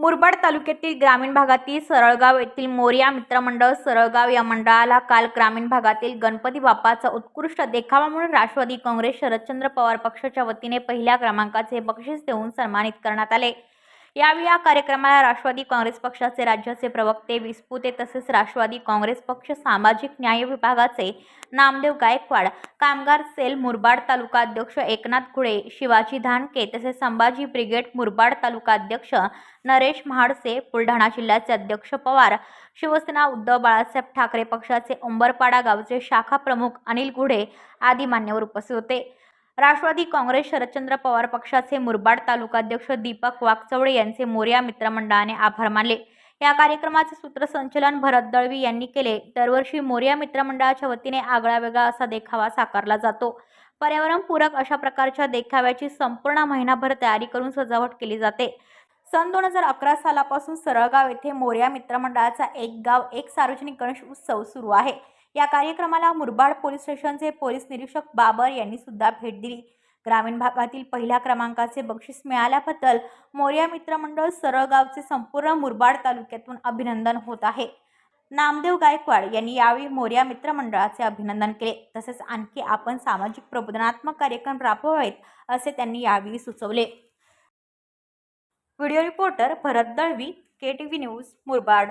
मुरबाड तालुक्यातील ग्रामीण भागातील सरळगाव येथील मोरिया मित्रमंडळ सरळगाव या मंडळाला काल ग्रामीण भागातील गणपती बाप्पाचा उत्कृष्ट देखावा म्हणून राष्ट्रवादी काँग्रेस शरदचंद्र पवार पक्षाच्या वतीने पहिल्या क्रमांकाचे बक्षीस देऊन सन्मानित करण्यात आले. यावेळी या कार्यक्रमाला राष्ट्रवादी काँग्रेस पक्षाचे राज्याचे प्रवक्ते विस्पुते तसेच राष्ट्रवादी काँग्रेस पक्ष सामाजिक न्याय विभागाचे नामदेव गायकवाड कामगार सेल मुरबाड तालुका अध्यक्ष एकनाथ खुळे शिवाजी धानके तसेच संभाजी ब्रिगेड मुरबाड तालुका अध्यक्ष नरेश महाडसे बुलढाणा जिल्ह्याचे अध्यक्ष पवार शिवसेना उद्धव बाळासाहेब ठाकरे पक्षाचे उंबरपाडा गावचे शाखा प्रमुख अनिल गुढे आदी मान्यवर उपस्थित होते. राष्ट्रवादी काँग्रेस शरदचंद्र पवार पक्षाचे मुरबाड तालुकाध्यक्ष दीपक वाकचवडे यांचे मोर्या मित्रमंडळाने आभार मानले. या कार्यक्रमाचे सूत्रसंचलन भरत दळवी यांनी केले. दरवर्षी मोर्या मित्रमंडळाच्या वतीने आगळा वेगळा असा देखावा साकारला जातो. पर्यावरणपूरक अशा प्रकारच्या देखाव्याची संपूर्ण महिनाभर तयारी करून सजावट केली जाते. सन दोन हजार अकरा सालापासून सरळगाव येथे मोर्या मित्रमंडळाचा एक गाव एक सार्वजनिक गणेश उत्सव सुरू आहे. या कार्यक्रमाला मुरबाड पोलीस स्टेशनचे पोलीस निरीक्षक बाबर यांनी सुद्धा भेट दिली. ग्रामीण भागातील पहिल्या क्रमांकाचे बक्षीस मिळाल्याबद्दल मोर्या मित्रमंडळ सरळगावचे संपूर्ण मुरबाड तालुक्यातून अभिनंदन होत आहे. नामदेव गायकवाड यांनी यावेळी मोर्या मित्रमंडळाचे अभिनंदन केले. तसेच आणखी आपण सामाजिक प्रबोधनात्मक कार्यक्रम राबवावेत असे त्यांनी यावेळी सुचवले. Video reporter Bharat Dalvi K T V news Murbad.